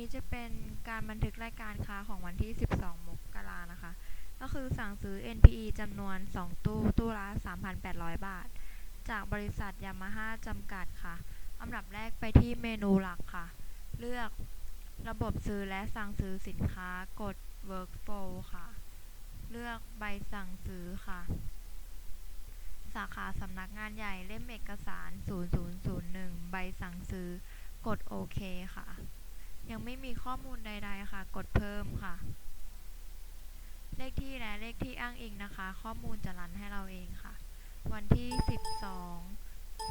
นี้จะเป็นการบันทึกรายการค้าของวันที่ 12 มกรานะคะ ก็คือสั่งซื้อ NPE จำนวน 2 ตู้ ตู้ละ 3,800 บาท จากบริษัทยามาฮ่าจำกัดค่ะ อันดับแรกไปที่เมนูหลักค่ะ เลือกระบบซื้อและสั่งซื้อสินค้ากด Workflow ค่ะ เลือกใบสั่งซื้อค่ะ สาขาสำนักงานใหญ่เล่มเอกสาร 0001 ใบสั่งซื้อกดโอเคค่ะ ยังไม่มีข้อมูลใด ๆ ค่ะ กดเพิ่มค่ะ เลขที่และเลขที่อ้างอิงนะคะ ข้อมูลจะรันให้เราเองค่ะ วันที่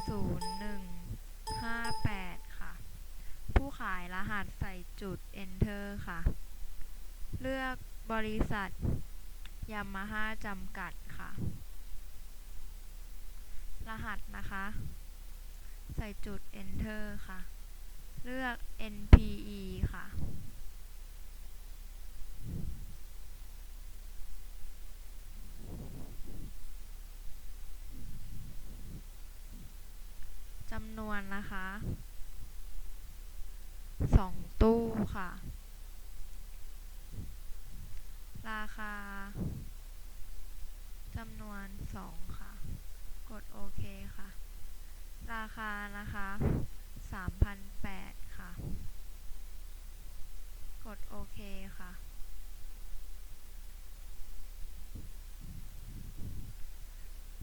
12 01 58 ค่ะ ผู้ขายรหัสใส่จุด enter ค่ะ เลือกบริษัทยามาฮ่าจำกัดค่ะ รหัสนะคะ ใส่จุด enter ค่ะ เลือก NPE ค่ะ จำนวนนะคะสองตู้ค่ะ ราคาจำนวนสองค่ะ กดโอเคค่ะ ราคานะคะสามพันแปดค่ะ กดโอเคค่ะ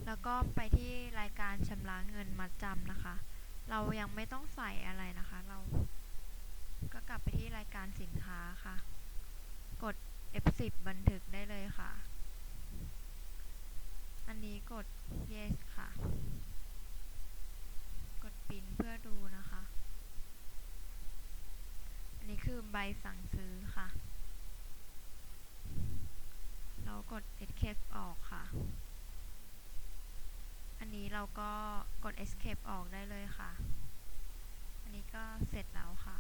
แล้วก็ไปที่รายการชำระเงินมัดจำนะคะ เรายังไม่ต้องใส่อะไรนะคะ เราก็กลับไปที่รายการสินค้าค่ะ กด F10 บันทึกได้เลยค่ะ อันนี้กด yes ค่ะ กดปิ้นเพื่อดูนะคะ อันนี้คือใบสั่งซื้อค่ะ เรากด escape ออกค่ะ อันนี้ เราก็กด escape ออกได้เลยค่ะ อันนี้ก็เสร็จแล้วค่ะ